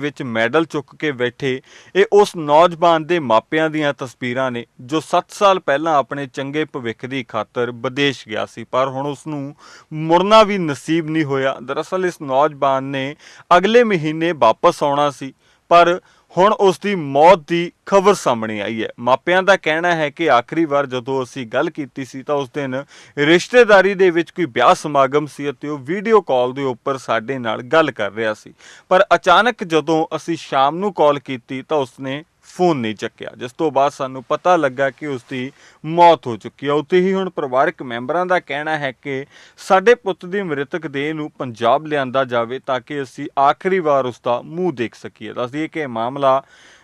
ਵਿੱਚ ਮੈਡਲ ਚੁੱਕ ਕੇ ਬੈਠੇ, ਇਹ ਉਸ ਨੌਜਵਾਨ ਦੇ ਮਾਪਿਆਂ ਦੀਆਂ ਤਸਵੀਰਾਂ ਨੇ, ਜੋ 7 ਸਾਲ ਪਹਿਲਾਂ ਆਪਣੇ ਚੰਗੇ ਭਵਿੱਖ ਦੀ ਖਾਤਰ ਵਿਦੇਸ਼ ਗਿਆ ਸੀ। ਪਰ ਹੁਣ ਉਸ ਨੂੰ ਮੁੜਨਾ ਵੀ ਨਸੀਬ ਨਹੀਂ ਹੋਇਆ। ਦਰਅਸਲ ਇਸ ਨੌਜਵਾਨ ਨੇ ਅਗਲੇ ਮਹੀਨੇ ਵਾਪਸ ਆਉਣਾ ਸੀ। ਪਰ ਹੁਣ ਉਸ ਦੀ ਮੌਤ ਦੀ ਖਬਰ ਸਾਹਮਣੇ ਆਈ ਹੈ। ਮਾਪਿਆਂ ਦਾ ਕਹਿਣਾ ਹੈ ਕਿ ਆਖਰੀ ਵਾਰ ਜਦੋਂ ਅਸੀਂ ਗੱਲ ਕੀਤੀ ਸੀ ਤਾਂ ਉਸ ਦਿਨ ਰਿਸ਼ਤੇਦਾਰੀ ਦੇ ਵਿੱਚ ਕੋਈ ਵਿਆਹ ਸਮਾਗਮ ਸੀ ਅਤੇ ਉਹ ਵੀਡੀਓ ਕਾਲ ਦੇ ਉੱਪਰ ਸਾਡੇ ਨਾਲ ਗੱਲ ਕਰ ਰਿਹਾ ਸੀ। ਪਰ ਅਚਾਨਕ ਜਦੋਂ ਅਸੀਂ ਸ਼ਾਮ ਨੂੰ ਕਾਲ ਕੀਤੀ ਤਾਂ ਉਸਨੇ ਫੋਨ ਨਹੀਂ ਚੱਕਿਆ। ਜਿਸ ਤੋਂ ਬਾਅਦ ਸਾਨੂੰ ਪਤਾ ਲੱਗਾ ਕਿ ਉਸ ਦੀ ਮੌਤ ਹੋ ਚੁੱਕੀ ਹੈ। ਉੱਥੇ ਹੀ ਹੁਣ ਪਰਿਵਾਰਕ ਮੈਂਬਰਾਂ ਦਾ ਕਹਿਣਾ ਹੈ ਕਿ ਸਾਡੇ ਪੁੱਤ ਦੀ ਮ੍ਰਿਤਕ ਦੇਹ ਨੂੰ ਪੰਜਾਬ ਲਿਆਂਦਾ ਜਾਵੇ ਤਾਂ ਕਿ ਅਸੀਂ ਆਖਰੀ ਵਾਰ ਉਸ ਦਾ ਮੂੰਹ ਦੇਖ ਸਕੀਏ। ਦੱਸ ਕਿ ਇਹ ਮਾਮਲਾ মামলা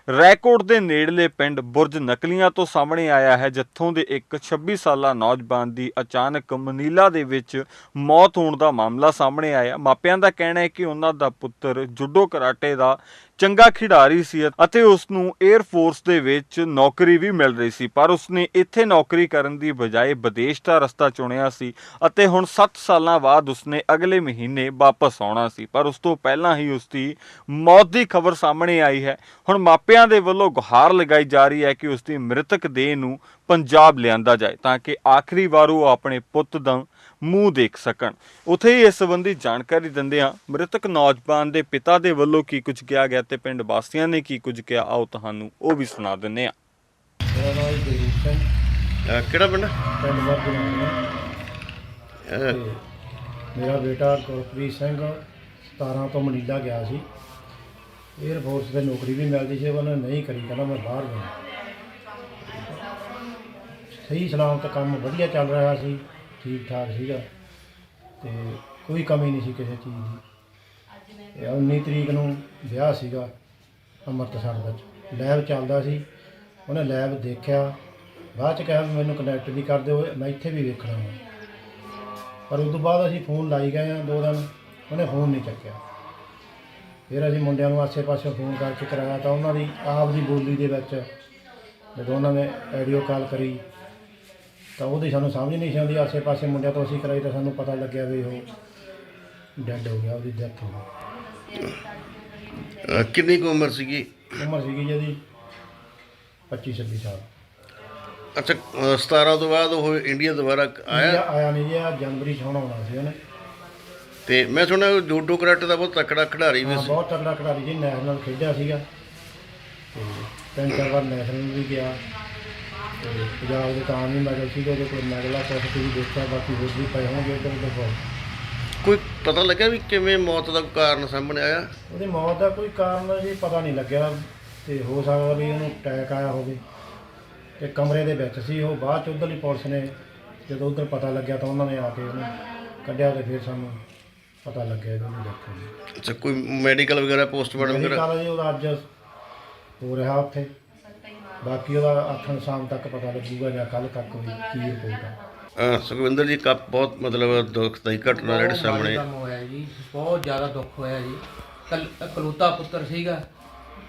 ਰੈਕੋਰਡ ਦੇ ਨੇੜਲੇ ਪਿੰਡ ਬੁਰਜ ਨਕਲੀਆਂ ਤੋਂ ਸਾਹਮਣੇ ਆਇਆ ਹੈ, ਜਿੱਥੋਂ ਦੇ ਇੱਕ 26 ਸਾਲਾ ਨੌਜਵਾਨ ਦੀ ਅਚਾਨਕ ਮਨੀਲਾ ਦੇ ਵਿੱਚ ਮੌਤ ਹੋਣ ਦਾ ਮਾਮਲਾ ਸਾਹਮਣੇ ਆਇਆ। ਮਾਪਿਆਂ ਦਾ ਕਹਿਣਾ ਹੈ ਕਿ ਉਹਨਾਂ ਦਾ ਪੁੱਤਰ ਜੁੱਡੋ ਕਰਾਟੇ ਦਾ ਚੰਗਾ ਖਿਡਾਰੀ ਸੀ ਅਤੇ ਉਸ ਨੂੰ 에ਅਰ ਫੋਰਸ ਦੇ ਵਿੱਚ ਨੌਕਰੀ ਵੀ ਮਿਲ ਰਹੀ ਸੀ, ਪਰ ਉਸਨੇ ਇੱਥੇ ਨੌਕਰੀ ਕਰਨ ਦੀ ਬਜਾਏ ਵਿਦੇਸ਼ ਦਾ ਰਸਤਾ ਚੁਣਿਆ ਸੀ ਅਤੇ ਹੁਣ 7 ਸਾਲਾਂ ਬਾਅਦ ਉਸਨੇ ਅਗਲੇ ਮਹੀਨੇ ਵਾਪਸ ਆਉਣਾ ਸੀ, ਪਰ ਉਸ ਤੋਂ ਪਹਿਲਾਂ ਹੀ ਉਸ ਦੀ ਮੌਤ ਦੀ ਖਬਰ ਸਾਹਮਣੇ ਆਈ ਹੈ। ਹੁਣ ਮਾਪਿਆਂ ਦੇ ਵੱਲੋਂ ਗੁਹਾਰ ਲਗਾਈ ਜਾ ਰਹੀ ਹੈ ਕਿ ਉਸ ਦੀ ਮ੍ਰਿਤਕ ਦੇਹ ਨੂੰ ਪੰਜਾਬ ਲਿਆਂਦਾ ਜਾਏ ਤਾਂ ਕਿ ਆਖਰੀ ਵਾਰ ਉਹ ਆਪਣੇ ਪੁੱਤ ਦਾ ਮੂੰਹ ਦੇਖ ਸਕਣ। ਉਥੇ ਹੀ ਇਸ ਸੰਬੰਧੀ ਜਾਣਕਾਰੀ ਦਿੰਦੇ ਹਾਂ ਮ੍ਰਿਤਕ ਨੌਜਵਾਨ ਦੇ ਪਿਤਾ ਦੇ ਵੱਲੋਂ ਕੀ ਕੁਝ ਕਿਹਾ ਗਿਆ ਤੇ ਪਿੰਡ ਵਾਸੀਆਂ ਨੇ ਕੀ ਕੁਝ ਕਿਹਾ ਆਓ ਤੁਹਾਨੂੰ ਉਹ ਵੀ ਸੁਣਾ ਦਿੰਦੇ ਹਾਂ। ਮੇਰਾ ਨਾਮ ਜੀ ਦਲੀਪ ਸਿੰਘ। ਅਹ ਕਿਹੜਾ ਪਿੰਡ? ਪਿੰਡ ਵਰਗਨਾ ਅਹ ਮੇਰਾ ਬੇਟਾ ਗੁਰਪ੍ਰੀਤ ਸਿੰਘ 17 ਤੋਂ ਮਨੀਲਾ ਗਿਆ ਸੀ। 에ਅਰ ਫੋਰਸ ਤੇ ਨੌਕਰੀ ਵੀ ਮਿਲਦੀ ਸੀ, ਉਹਨੇ ਨਹੀਂ ਕਰੀ, ਕਹਿੰਦਾ ਮੈਂ ਬਾਹਰ ਜਾਣਾ ਸਹੀ ਸਲਾਮਤ ਕੰਮ ਵਧੀਆ ਚੱਲ ਰਿਹਾ ਸੀ ਠੀਕ ਠਾਕ ਸੀਗਾ, ਤੇ ਕੋਈ ਕਮੀ ਨਹੀਂ ਸੀ ਕਿਸੇ ਚੀਜ਼ ਦੀ। ਤੇ 19 ਤਰੀਕ ਨੂੰ ਵਿਆਹ ਸੀਗਾ ਅੰਮ੍ਰਿਤਸਰ ਵਿੱਚ। ਲੈਬ ਚੱਲਦਾ ਸੀ, ਉਹਨੇ ਲੈਬ ਦੇਖਿਆ, ਬਾਅਦ ਚ ਕਿਹਾ ਮੈਨੂੰ ਕਨੈਕਟ ਵੀ ਕਰ ਦਿਓ, ਮੈਂ ਇੱਥੇ ਵੀ ਵੇਖਣਾ। ਵਾ ਪਰ ਉਸ ਤੋਂ ਬਾਅਦ ਅਸੀਂ ਫੋਨ ਲਾਈ ਗਏ ਆ ਦੋ ਦਿਨ, ਉਹਨੇ ਫੋਨ ਨਹੀਂ ਚੱਕਿਆ। ਫਿਰ ਅਸੀਂ ਮੁੰਡਿਆਂ ਨੂੰ ਆਸੇ-ਪਾਸੇ ਫੋਨ ਕਰਕੇ ਕਰਾਇਆ ਤਾਂ ਉਹਨਾਂ ਦੀ ਆਪ ਦੀ ਬੋਲੀ ਦੇ ਵਿੱਚ ਜਦੋਂ ਉਹਨਾਂ ਨੇ ਆਡੀਓ ਕਾਲ ਕਰੀ ਤਾਂ ਉਹਦੀ ਸਾਨੂੰ ਸਮਝ ਨਹੀਂ ਸੀ ਆਉਂਦੀ। ਆਸੇ-ਪਾਸੇ ਮੁੰਡਿਆਂ ਤੋਂ ਅਸੀਂ ਕਰਾਈ ਤਾਂ ਸਾਨੂੰ ਪਤਾ ਲੱਗਿਆ ਵੀ ਉਹ ਡੈੱਡ ਹੋ ਗਿਆ ਉਹਦੀ ਡੈਥ ਹੋ ਗਈ। ਕਿੰਨੀ ਕੁ ਉਮਰ ਸੀਗੀ? ਉਮਰ ਸੀਗੀ ਜਿਹਦੀ 25-26 ਸਾਲ। ਅੱਛਾ ਅਹ 17 ਤੋਂ ਬਾਅਦ ਉਹ ਇੰਡੀਆ ਦੁਬਾਰਾ ਆਇਆ? ਆਇਆ ਆਇਆ ਨਹੀਂ ਜੀ ਆ ਜਨਵਰੀ 'ਚ ਹੁਣ ਆਉਣਾ ਸੀ ਉਹਨੇ। ਤੇ ਮੈਂ ਸੁਣਿਆ ਜੂਡੋ ਕਰਾਟੇ ਦਾ ਬਹੁਤ ਤਕੜਾ ਖਿਡਾਰੀ ਵੀ ਹਾਂ ਸੀ। ਬਹੁਤ ਤਕੜਾ ਖਿਡਾਰੀ ਜੀ ਨੈਸ਼ਨਲ ਖੇਡਿਆ ਸੀਗਾ। ਤੇ ਤਿੰਨ ਚਾਰ ਵਾਰ ਨੈਸ਼ਨਲ ਵੀ ਗਿਆ। ਤੇ ਪੰਜਾਬ ਦੇ ਤਾਂ ਵੀ ਮੈਡਲ ਸੀਗਾ ਉਹਦੇ ਕੋਲ ਮੈਡਲ ਆ ਕੁਛ ਤੁਸੀਂ ਦੇਖਿਆ ਬਾਕੀ ਹੋਰ ਵੀ ਪਏ ਹੋਣਗੇ ਇੱਧਰ ਉੱਧਰ ਬਹੁਤ ਕੋਈ ਪਤਾ ਲੱਗਿਆ ਵੀ ਕਿਵੇਂ ਮੌਤ ਦਾ ਕਾਰਨ ਸਾਹਮਣੇ ਆਇਆ? ਉਹਦੀ ਮੌਤ ਦਾ ਕੋਈ ਕਾਰਨ ਜੀ ਪਤਾ ਨਹੀਂ ਲੱਗਿਆ। ਤੇ ਹੋ ਸਕਦਾ ਵੀ ਉਹਨੂੰ ਅਟੈਕ ਆਇਆ ਹੋਵੇ। ਤੇ ਕਮਰੇ ਦੇ ਵਿੱਚ ਸੀ ਉਹ ਬਾਅਦ ਚ ਉਧਰਲੀ ਪੁਲਿਸ ਨੇ ਜਦੋਂ ਉਧਰ ਪਤਾ ਲੱਗਿਆ ਤਾਂ ਉਹਨਾਂ ਨੇ ਆ ਕੇ ਉਹਨੂੰ ਕੱਢਿਆ ਤੇ ਫਿਰ ਸਾਨੂੰ ਪਤਾ ਲੱਗਿਆ ਡੈਥ ਹੋ ਗਈ ਅੱਛਾ ਕੋਈ ਮੈਡੀਕਲ ਵਗੈਰਾ ਪੋਸਟਮਾਰਟਮ ਮੇਰੀ ਵਗੈਰਾ? ਕਾਲ ਜੀ ਉਹਦਾ ਅੱਜ ਹੋ ਰਿਹਾ ਉੱਥੇ। ਬਾਕੀ ਉਹਦਾ ਆਥਣ ਸ਼ਾਮ ਤੱਕ ਪਤਾ ਲੱਗੂਗਾ ਜਾਂ ਕੱਲ ਤੱਕ ਵੀ ਕੀ ਰਿਪੋਰਟ ਆ। ਅਹ ਸੁਖਵਿੰਦਰ ਜੀ ਕੱਪ ਬਹੁਤ ਮਤਲਬ ਦੁਖਦਾਈ ਘਟਨਾ ਜਿਹੜੀ ਬਹੁਤ ਸਾਹਮਣੇ ਮਾੜਾ ਕੰਮ ਹੋਇਆ ਜੀ ਬਹੁਤ ਜ਼ਿਆਦਾ ਦੁੱਖ ਹੋਇਆ ਜੀ। ਕੱਲ ਇਕਲੌਤਾ ਪੁੱਤਰ ਸੀਗਾ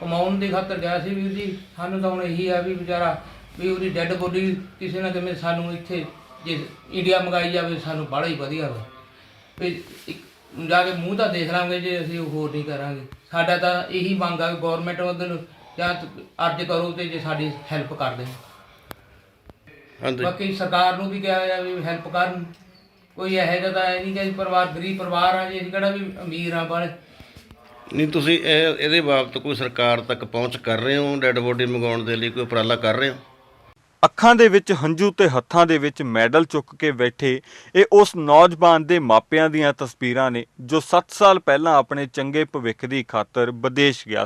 ਕਮਾਉਣ ਦੀ ਖਾਤਰ ਗਿਆ ਸੀ ਵੀਰ ਜੀ। ਸਾਨੂੰ ਤਾਂ ਹੁਣ ਇਹੀ ਆ ਵੀ ਵਿਚਾਰਾ ਵੀ ਉਹਦੀ ਡੈੱਡ ਬੋਡੀ ਕਿਸੇ ਨਾ ਕਿਵੇਂ ਸਾਨੂੰ ਇੱਥੇ ਜੇ ਇੰਡੀਆ ਮੰਗਾਈ ਜਾਵੇ ਸਾਨੂੰ ਬੜਾ ਹੀ ਵਧੀਆ ਵਾ। ਵੀ ਇੱਕ ਜਾ ਕੇ ਮੂੰਹ ਤਾਂ ਦੇਖ ਲਾਂਗੇ ਜੇ ਅਸੀਂ ਹੋਰ ਨਹੀਂ ਕਰਾਂਗੇ। ਸਾਡਾ ਤਾਂ ਇਹੀ ਮੰਗ ਆ ਗਵਰਨਮੈਂਟ ਵੱਲੋਂ ਜਾਂ ਅਰਜ਼ ਕਰੋ ਤੇ ਜੇ ਸਾਡੀ ਹੈਲਪ ਕਰ ਦੇਣ। ਹਾਂਜੀ। ਬਾਕੀ ਸਰਕਾਰ ਨੂੰ ਵੀ ਕਿਹਾ ਜਾ ਵੀ ਹੈਲਪ ਕਰਨ। ਕੋਈ ਇਹੋ ਜਿਹਾ ਤਾਂ ਹੈ ਨਹੀਂ ਕਿ ਪਰਿਵਾਰ ਗਰੀਬ ਪਰਿਵਾਰ ਆ ਜੀ ਅਸੀਂ ਕਿਹੜਾ ਵੀ ਅਮੀਰ ਆ ਪਰ ਨਹੀਂ ਤੁਸੀਂ ਇਹ ਇਹਦੇ ਬਾਬਤ ਕੋਈ ਸਰਕਾਰ ਤੱਕ ਪਹੁੰਚ ਕਰ ਰਹੇ ਹੋ? ਡੈੱਡ ਬੋਡੀ ਮੰਗਾਉਣ ਦੇ ਲਈ ਕੋਈ ਉਪਰਾਲਾ ਕਰ ਰਹੇ ਹੋ? ਅੱਖਾਂ ਦੇ ਵਿੱਚ ਹੰਝੂ ਤੇ ਹੱਥਾਂ ਦੇ ਵਿੱਚ ਮੈਡਲ ਚੁੱਕ ਕੇ ਬੈਠੇ ਇਹ ਉਸ ਨੌਜਵਾਨ ਦੇ ਮਾਪਿਆਂ ਦੀਆਂ ਤਸਵੀਰਾਂ ਨੇ ਜੋ 7 ਸਾਲ ਪਹਿਲਾਂ ਆਪਣੇ ਚੰਗੇ ਭਵਿੱਖ ਦੀ ਖਾਤਰ ਵਿਦੇਸ਼ ਗਿਆ